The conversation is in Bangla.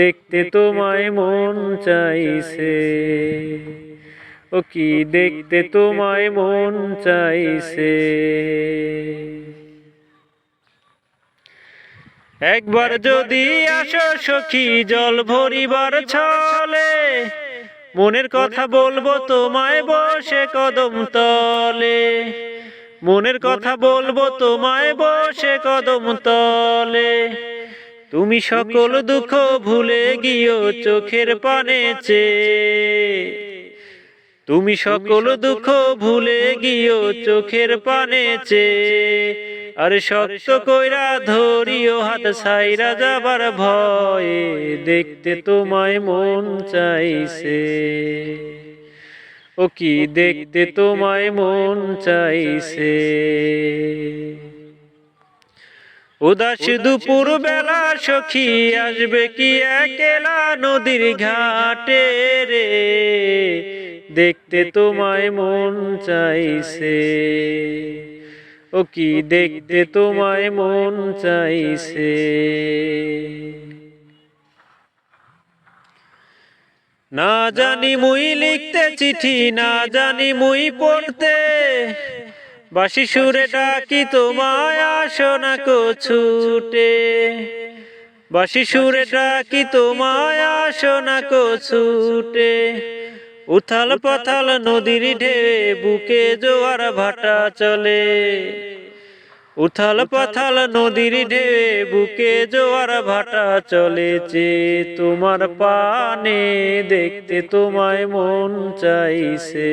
দেখতে তোমায় মন চাইছে। ও কি দেখতে তোমায় মন চাইছে। একবার যদি আসো সখী জল ভরিবার ছলে। মনের কথা বলব তোমায় বসে কদম তলে। মনের কথা বলব তোমায় বসে কদম তলে। তুমি সকল দুঃখ ভুলে গিয়েও চোখের পানে চেয়ে। তুমি সকল দুঃখ ভুলে গিয়েও চোখের পানে চেয়ে। আরে শক্ত কইরা ধরিও হাত সাইরা যাবার ভয়ে দেখতে তোমায় মন চাইছে। ও কি দেখতে তোমায় মন চাইছে? উদাস দুপুর বেলা সখী আসবে কি একলা নদীর ঘাটে রে? দেখতে তোমায় মন চাইছে। ও কি দেখতে তোমায় মন চাইছে? না জানি মুই লিখতে চিঠি, না জানি মুই পড়তে। বাসি সুরে ডাকি তোমায় আসো না ছুটে। বাসি সুরে ডাকি তোমায় আসো না ছুটে। উথাল পাথাল নদীর ঢেউ বুকে জোয়ার ভাটা চলে। উথাল পাথাল নদীর ঢেউ বুকে জোয়ার ভাটা চলেছে তোমার পানে দেখতে তোমায় মন চাইছে।